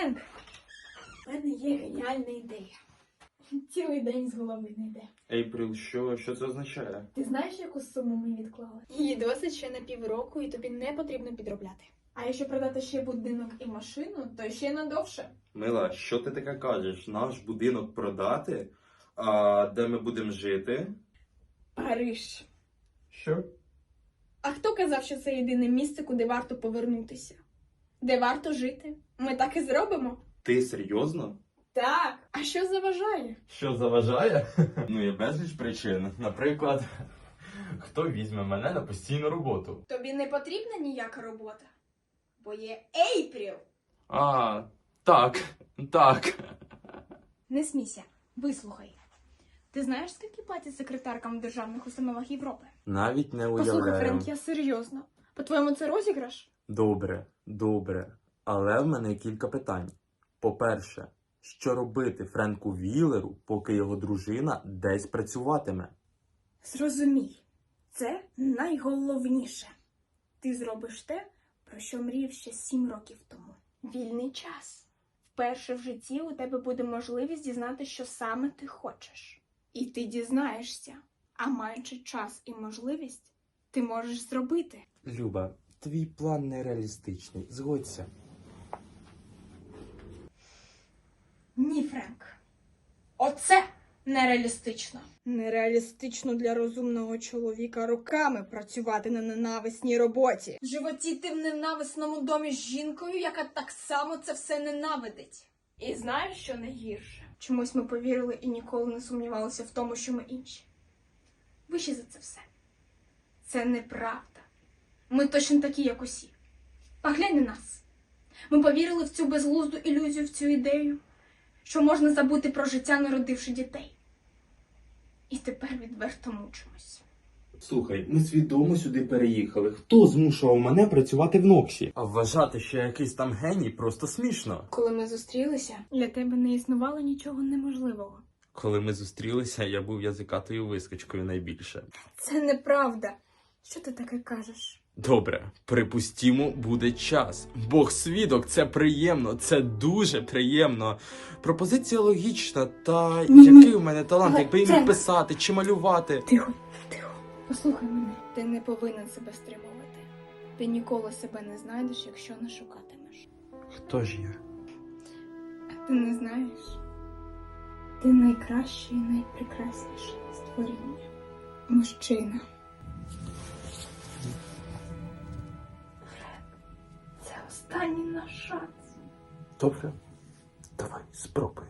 Френк, в мене є геніальна ідея. Цілий день з голови не йде. Ейпріл, що, що це означає? Ти знаєш, яку суму ми відклали? Її досить ще на півроку, і тобі не потрібно підробляти. А якщо продати ще будинок і машину, то ще надовше. Мила, що ти таке кажеш? Наш будинок продати? А де ми будемо жити? Париж. Що? А хто казав, що це єдине місце, куди варто повернутися? Де варто жити? Ми так і зробимо. Ти серйозно? Так, а що заважає? Що заважає? ну, є безліч причин. Наприклад, хто візьме мене на постійну роботу? Тобі не потрібна ніяка робота, бо є Ейпріл. А, так, так. Не смійся, вислухай. Ти знаєш, скільки платять секретаркам в державних установах Європи? Навіть не Послухай, уявляю. Френк, я серйозно. По-твоєму, це розіграш? Добре, добре. Але в мене кілька питань. По-перше, що робити Френку Вілеру, поки його дружина десь працюватиме? Зрозумій, це найголовніше. Ти зробиш те, про що мріяв ще сім років тому. Вільний час. Вперше в житті у тебе буде можливість дізнати, що саме ти хочеш. І ти дізнаєшся. А маючи час і можливість, ти можеш зробити. Люба, твій план нереалістичний. Згодься. Ні, Френк. Оце нереалістично. Нереалістично для розумного чоловіка роками працювати на ненависній роботі. Животіти в ненависному домі з жінкою, яка так само це все ненавидить. І знаєш, що найгірше? Чомусь ми повірили і ніколи не сумнівалися в тому, що ми інші. Вище за це все. Це неправда. Ми точно такі, як усі. Поглянь на нас. Ми повірили в цю безглузду ілюзію, в цю ідею що можна забути про життя, народивши дітей. І тепер відверто мучимось. Слухай, ми свідомо сюди переїхали. Хто змушував мене працювати в Ноксі? А вважати, що я якийсь там геній, просто смішно. Коли ми зустрілися, для тебе не існувало нічого неможливого. Коли ми зустрілися, я був язикатою вискочкою найбільше. Це неправда. Що ти таке кажеш? Добре, припустімо, буде час. Бог свідок, це приємно, це дуже приємно. Пропозиція логічна, та Ні, ні. який у мене талант, Але, якби їм Френк. писати чи малювати. Тихо, тихо. Послухай мене. Ти не повинен себе стримувати. Ти ніколи себе не знайдеш, якщо не шукатимеш. Хто ж я? А ти не знаєш? Ти найкраще і найпрекрасніше створіння. Мужчина. Останній наш шанс. Добре, давай, спробуй.